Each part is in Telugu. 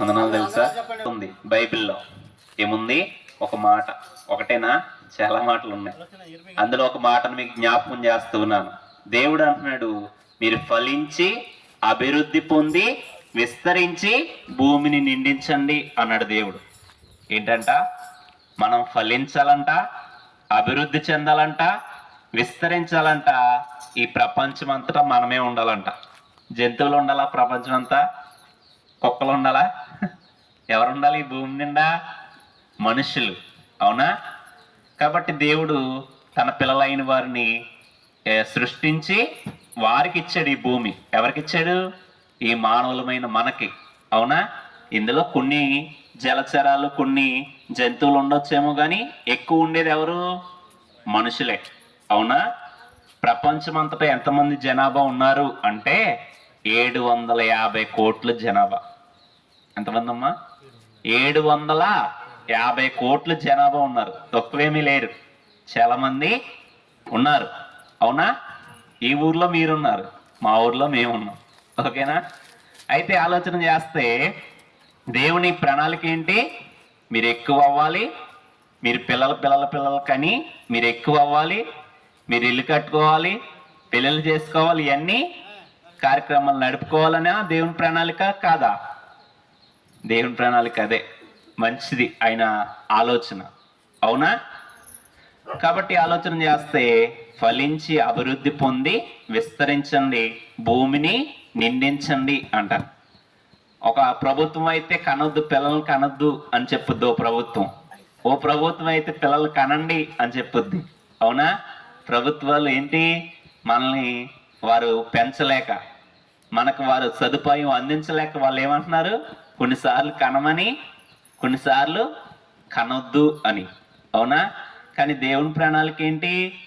వందనాలు తెలుసా? ఉంది. బైబిల్లో ఏముంది? ఒక మాట. ఒకటేనా? చాలా మాటలు ఉన్నాయి. అందులో ఒక మాటను మీకు జ్ఞాపకం చేస్తున్నాను దేవుడు అంటున్నాడు మీరు ఫలించి అభివృద్ధి పొంది విస్తరించి భూమిని నిండించండి అన్నాడు దేవుడు. ఏంటంట? మనం ఫలించాలంట అభివృద్ధి చెందాలంట విస్తరించాలంట ఈ ప్రపంచం అంతటా మనమే ఉండాలంట. జంతువులు ఉండాలా? ప్రపంచం అంతా కుక్కలు ఉండాలా ఎవరు ఉండాలి ఈ భూమి నిండా మనుషులు. అవునా? కాబట్టి దేవుడు తన పిల్లలైన వారిని సృష్టించి వారికి ఇచ్చాడు ఈ భూమి. ఎవరికి ఇచ్చాడు ఈ మానవులమైన మనకి. అవునా? ఇందులో కొన్ని జలచరాలు కొన్ని జంతువులు ఉండొచ్చేమో కానీ ఎక్కువ ఉండేది ఎవరు? మనుషులే. అవునా? ప్రపంచమంతటా ఎంతమంది జనాభా ఉన్నారు అంటే ఏడు వందల యాభై కోట్ల జనాభా. ఎంతమంది అమ్మా ఏడు వందల యాభై కోట్ల జనాభా ఉన్నారు. తక్కువేమీ లేరు. చాలా మంది ఉన్నారు. అవునా? ఈ ఊర్లో మీరున్నారు. మా ఊర్లో మేమున్నాం. ఓకేనా? అయితే ఆలోచన చేస్తే దేవుని ప్రణాళిక ఏంటి? మీరు ఎక్కువ అవ్వాలి. మీరు పిల్లల పిల్లల పిల్లలు కని మీరు ఎక్కువ అవ్వాలి. మీరు ఇల్లు కట్టుకోవాలి. పెళ్ళిళ్ళు చేసుకోవాలి. ఇవన్నీ కార్యక్రమాలు నడుపుకోవాలనే దేవుని ప్రణాళిక కాదా? దేవుని ప్రణాళిక అదే. మంచిది ఆయన ఆలోచన. అవునా? కాబట్టి ఆలోచన చేస్తే ఫలించి అభివృద్ధి పొంది విస్తరించండి భూమిని నిండించండి అంటారు. ఒక ప్రభుత్వం అయితే కనొద్దు పిల్లలు కనొద్దు అని చెప్పుద్ది ఓ ప్రభుత్వం. ఓ ప్రభుత్వం అయితే పిల్లలు కనండి అని చెప్పుద్ది. అవునా? ప్రభుత్వాలు ఏంటి? మనల్ని వారు పెంచలేక మనకు వారు సదుపాయం అందించలేక వాళ్ళు ఏమంటున్నారు? కొన్నిసార్లు కనమని కొన్నిసార్లు కనొద్దు అని. అవునా? కానీ దేవుని ప్రణాళిక ఏంటి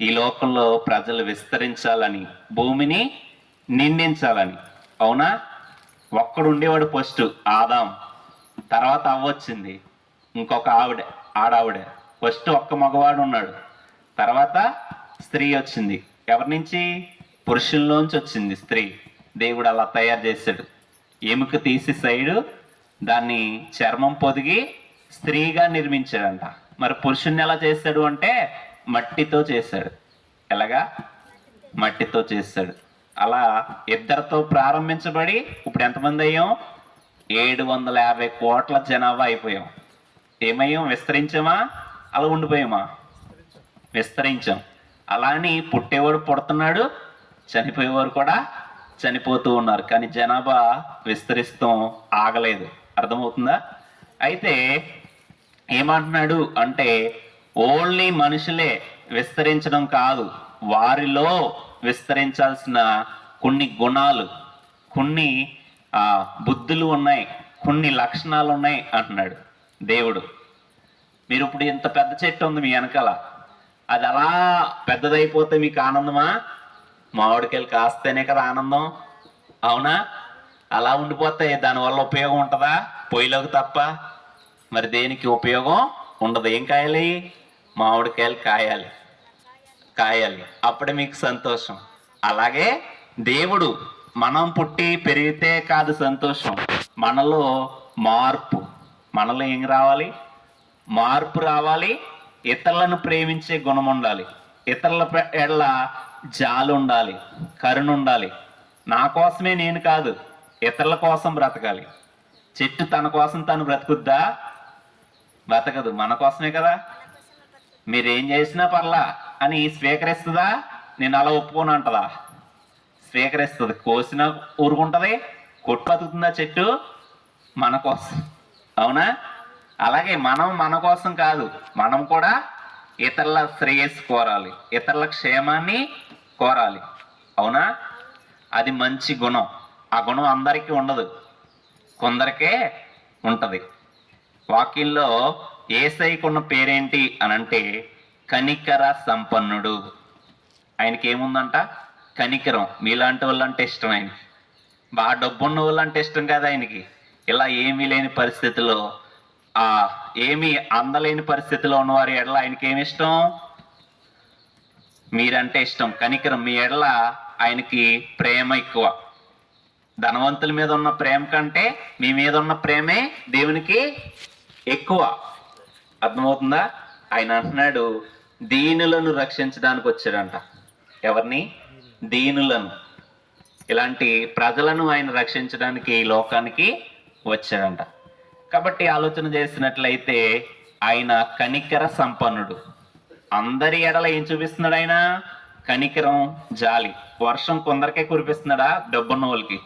ఈ లోకంలో ప్రజలు విస్తరించాలని భూమిని నిందించాలని అవునా? ఒక్కడు ఉండేవాడు ఫస్ట్ ఆదాం. తర్వాత అవ్వొచ్చింది ఇంకొక ఆవిడ ఆడావిడ. ఫస్ట్ ఒక్క మగవాడు ఉన్నాడు. తర్వాత స్త్రీ వచ్చింది. ఎవరి నుంచి? పురుషుల్లోంచి వచ్చింది స్త్రీ. దేవుడు అలా తయారు చేశాడు. ఎముక తీసి సైడు దాన్ని చర్మం పొదిగి స్త్రీగా నిర్మించాడంట. మరి పురుషుణ్ణి ఎలా చేశాడు అంటే మట్టితో చేశాడు ఎలాగా? మట్టితో చేశాడు అలా ఇద్దరితో ప్రారంభించబడి ఇప్పుడు ఎంతమంది అయ్యాం? ఏడు వందల యాభై కోట్ల జనాభా అయిపోయాం. ఏమయ్యాం? విస్తరించామా? అలా ఉండిపోయామా? విస్తరించాం. అలా అని పుట్టేవాడు పుడుతున్నాడు చనిపోయేవారు కూడా చనిపోతూ ఉన్నారు కానీ జనాభా విస్తరిస్తాం ఆగలేదు. అర్థమవుతుందా? అయితే ఏమంటున్నాడు అంటే ఓన్లీ మనుషులే విస్తరించడం కాదు వారిలో విస్తరించాల్సిన కొన్ని గుణాలు కొన్ని ఆ, బుద్ధులు ఉన్నాయి కొన్ని లక్షణాలు ఉన్నాయి అంటున్నాడు దేవుడు. మీరు ఇప్పుడు ఇంత పెద్ద చెట్టు ఉంది మీ వెనకాల. అది అలా పెద్దదైపోతే మీకు ఆనందమా? మామిడికాయలు కాస్తేనే కదా ఆనందం. అవునా? అలా ఉండిపోతాయి దానివల్ల ఉపయోగం ఉంటుందా? పొయ్యిలోకి తప్ప. మరి దేనికి ఉపయోగం ఉండదు. ఏం కాయాలి? మామిడికాయలు కాయాలి. కాయాలి. అప్పుడే మీకు సంతోషం. అలాగే దేవుడు మనం పుట్టి పెరిగితే కాదు సంతోషం. మనలో మార్పు. మనలో ఏం రావాలి? మార్పు రావాలి. ఇతరులను ప్రేమించే గుణం ఉండాలి. ఇతరుల ఎడల జాలు ఉండాలి కరుణ ఉండాలి. నా కోసమే నేను కాదు ఇతరుల కోసం బ్రతకాలి. చెట్టు తన కోసం తను బ్రతుకుద్దా? బ్రతకదు మన కోసమే కదా. మీరేం చేసినా పర్లా అని స్వీకరిస్తుందా? నేను అలా ఒప్పుకోను అంటదా? స్వీకరిస్తుంది. కోసిన ఊరుకుంటుంది కొట్టు బతుకుతుందా చెట్టు? మన కోసం. అవునా? అలాగే మనం మన కోసం కాదు మనం కూడా ఇతరుల శ్రేయస్సు కోరాలి. ఇతరుల క్షేమాన్ని కోరాలి. అవునా? అది మంచి గుణం. ఆ గుణం అందరికీ ఉండదు. కొందరికే ఉంటుంది. వాక్యంలో ఏసైకున్న పేరేంటి అని అంటే కనికర సంపన్నుడు. ఆయనకి ఏముందంట? కనికరం. మీలాంటి వాళ్ళంటే ఇష్టం ఆయనకి. బాగా డబ్బున్న వాళ్ళంటే ఇష్టం కదా ఆయనకి. ఇలా ఏమీ లేని పరిస్థితిలో ఆ ఏమీ అందలేని పరిస్థితిలో ఉన్నవారి ఎడల ఆయనకి ఏమి ఇష్టం? మీరంటే ఇష్టం. కనికరం మీ ఎడల ఆయనకి ప్రేమ ఎక్కువ. ధనవంతుల మీద ఉన్న ప్రేమ కంటే మీ మీద ఉన్న ప్రేమే దేవునికి ఎక్కువ. అర్థమవుతుందా? ఆయన అంటున్నాడు దీనులను రక్షించడానికి వచ్చాడంట. ఎవరిని? దీనులను. ఇలాంటి ప్రజలను ఆయన రక్షించడానికి ఈ లోకానికి వచ్చాడంట. కాబట్టి ఆలోచన చేసినట్లయితే ఆయన కనికర సంపన్నుడు. అందరి ఎడల ఏం చూపిస్తున్నాడు ఆయన? కనికరం జాలి. వర్షం కొందరికే కురిపిస్తున్నాడా డబ్బున్న వాళ్ళకి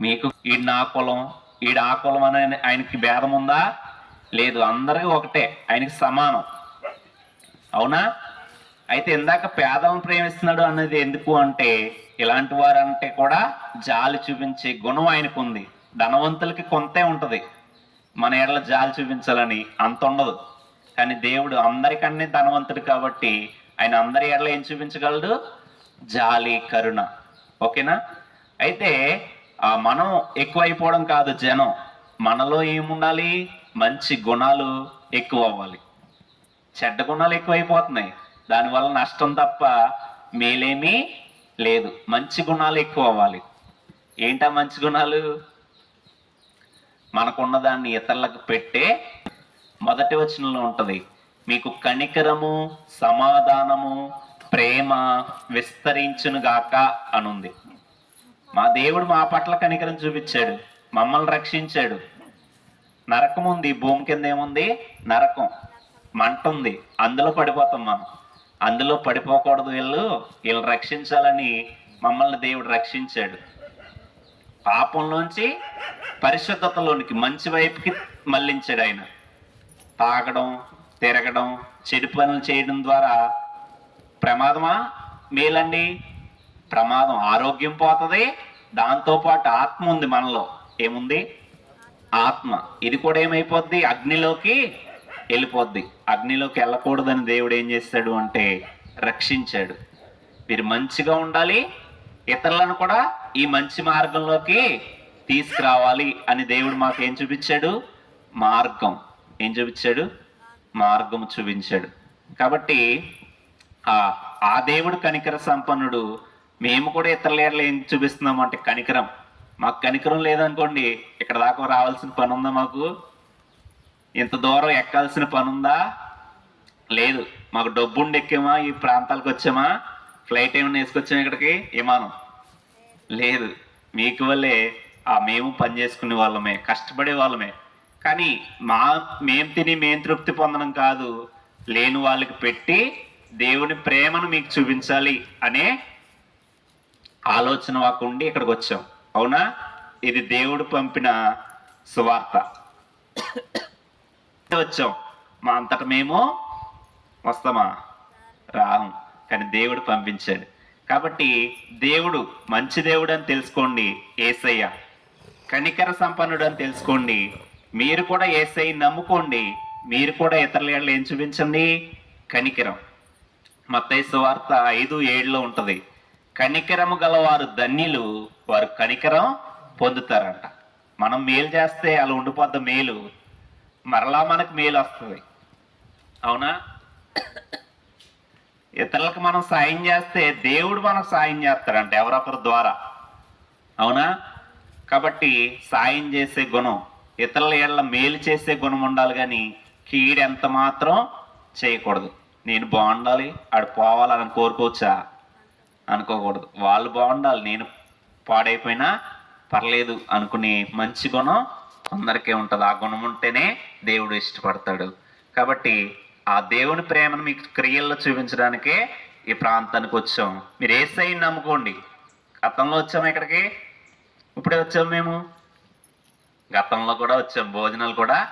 మీకు ఈ నా కులం ఈడ ఆ కులం అని ఆయనకి భేదం ఉందా? లేదు అందరికీ ఒకటే. ఆయనకి సమానం. అవునా? అయితే ఇందాక పేదలను ప్రేమిస్తున్నాడు అన్నది ఎందుకు అంటే ఇలాంటి వారంటే కూడా జాలి చూపించే గుణం ఆయనకు ఉంది ధనవంతులకి కొంతే ఉంటుంది. మన ఎడల జాలి చూపించాలని అంత ఉండదు. కానీ దేవుడు అందరికన్నీ ధనవంతుడు కాబట్టి ఆయన అందరి ఎడల ఏం చూపించగలడు? జాలి కరుణ. ఓకేనా? అయితే ఆ మనం ఎక్కువైపోవడం కాదు జనం. మనలో ఏముండాలి? మంచి గుణాలు ఎక్కువ అవ్వాలి చెడ్డ గుణాలు ఎక్కువైపోతున్నాయి. దానివల్ల నష్టం తప్ప మేలేమీ లేదు. మంచి గుణాలు ఎక్కువ అవ్వాలి ఏంటా మంచి గుణాలు? మనకున్న దాన్ని ఇతరులకు పెట్టే మొదటి వచనంలో ఉంటుంది. మీకు కనికరము సమాధానము ప్రేమ విస్తరించునుగాక అనుంది. మా దేవుడు మా పట్ల కనికరం చూపించాడు. మమ్మల్ని రక్షించాడు. నరకం ఉంది భూమి కింద ఏముంది? నరకం. మంట ఉంది. అందులో పడిపోతాం మనం. అందులో పడిపోకూడదు వీళ్ళు. వీళ్ళు రక్షించాలని మమ్మల్ని దేవుడు రక్షించాడు. పాపంలోంచి పరిశుద్ధతలోనికి మంచి వైపుకి మళ్ళించాడు ఆయన. తాగడం తిరగడం చెడు పనులు చేయడం ద్వారా ప్రమాదమా? మేలండి. ప్రమాదం ఆరోగ్యం పోతుంది దాంతోపాటు ఆత్మ ఉంది మనలో. ఏముంది? ఆత్మ. ఇది కూడా ఏమైపోద్ది? అగ్నిలోకి వెళ్ళిపోద్ది. అగ్నిలోకి వెళ్ళకూడదని దేవుడు ఏం చేస్తాడు అంటే రక్షించాడు. మీరు మంచిగా ఉండాలి ఇతరులను కూడా ఈ మంచి మార్గంలోకి తీసుకురావాలి అని దేవుడు మాకు ఏం చూపించాడు? మార్గం. ఏం చూపించాడు? మార్గం చూపించాడు. కాబట్టి ఆ ఆ దేవుడు కనికర సంపన్నుడు. మేము కూడా ఇతరుల ఏం చూపిస్తున్నాం అంటే కనికరం. మాకు కనికరం లేదనుకోండి ఇక్కడ దాకా రావాల్సిన పని ఉందా మాకు? ఇంత దూరం ఎక్కాల్సిన పని ఉందా లేదు. మాకు డబ్బుండి ఎక్కామా? ఈ ప్రాంతాలకు వచ్చామా? ఫ్లైట్ ఏమైనా వేసుకొచ్చామా ఇక్కడికి? విమానం. లేదు. మీకు వల్లే ఆ మేము పని చేసుకునే వాళ్ళమే కష్టపడే వాళ్ళమే. కానీ మా మేం తిని మేం తృప్తి పొందడం కాదు. లేని వాళ్ళకి పెట్టి దేవుని ప్రేమను మీకు చూపించాలి అనే ఆలోచన వాకుండి ఉండి ఇక్కడికి వచ్చాం. అవునా? ఇది దేవుడు పంపిన సువార్త. వచ్చాం. మా అంతట మేము వస్తామా? రాము. కానీ దేవుడు పంపించాడు. కాబట్టి దేవుడు మంచి దేవుడు అని తెలుసుకోండి. ఏసయ్య. కనికర సంపన్నుడు అని తెలుసుకోండి. మీరు కూడా ఏసై నమ్ముకోండి. మీరు కూడా ఇతరుల ఏళ్ళు ఏం చూపించండి? కనికరం. మత్తయి సువార్త ఐదు ఏడులో ఉంటుంది. కనికరము గలవారు ధన్యులు వారు కనికరం పొందుతారంట. మనం మేలు చేస్తే అలా ఉండిపోద్ద మేలు. మరలా మనకు మేలు వస్తుంది. అవునా? ఇతరులకు మనం సాయం చేస్తే దేవుడు మనకు సాయం చేస్తాడంట ఎవరొకరి ద్వారా. అవునా? కాబట్టి సాయం చేసే గుణం ఇతరుల ఏళ్ళ మేలు చేసే గుణం ఉండాలి కానీ కీడు ఎంత మాత్రం చేయకూడదు. నేను బాగుండాలి ఆడు పోవాలని కోరుకోవచ్చా? అనుకోకూడదు. వాళ్ళు బాగుండాలి. నేను పాడైపోయినా పర్లేదు అనుకునే మంచి గుణం అందరికీ ఉంటుంది. ఆ గుణం ఉంటేనే దేవుడు ఇష్టపడతాడు. కాబట్టి ఆ దేవుని ప్రేమను మీకు క్రియల్లో చూపించడానికే ఈ ప్రాంతానికి వచ్చాం. మీరు ఏ సైన్ నమ్ముకోండి. గతంలో వచ్చాము ఇక్కడికి? ఇప్పుడే వచ్చాము మేము? గతంలో కూడా వచ్చాం భోజనాలు కూడా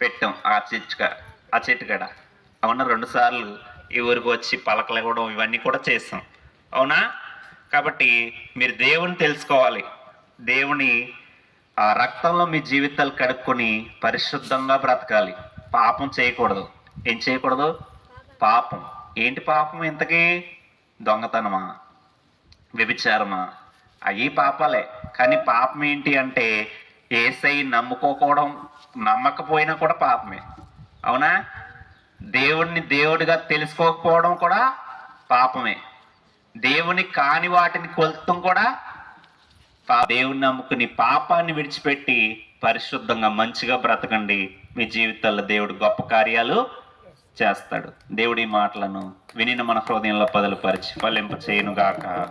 పెట్టాం ఆ చెట్టు ఆ చెట్టు కాడ. అవునా? రెండు సార్లు ఈ ఊరికి వచ్చి పలకలు ఇవ్వడం ఇవన్నీ కూడా చేస్తాం. అవునా? కాబట్టి మీరు దేవుని తెలుసుకోవాలి. దేవుని ఆ రక్తంలో మీ జీవితాలు కడుక్కొని పరిశుద్ధంగా బ్రతకాలి. పాపం చేయకూడదు. ఏం చేయకూడదు? పాపం. ఏంటి పాపం? ఇంతకీ దొంగతనమా? వ్యభిచారమా? అవి పాపాలే. కానీ పాపం ఏంటి అంటే ఏసై నమ్ముకోకపోవడం నమ్మకపోయినా కూడా పాపమే. అవునా? దేవుణ్ణి దేవుడిగా తెలుసుకోకపోవడం కూడా పాపమే. దేవుని కాని వాటిని కొలతం కూడా పా- దేవుని నమ్ముకుని పాపాన్ని విడిచిపెట్టి పరిశుద్ధంగా మంచిగా బ్రతకండి. మీ జీవితాల్లో దేవుడు గొప్ప కార్యాలు చేస్తాడు. దేవుడి మాటలను వినిన మన హృదయంలో పదులుపరిచి ఫలింప చేయను గాక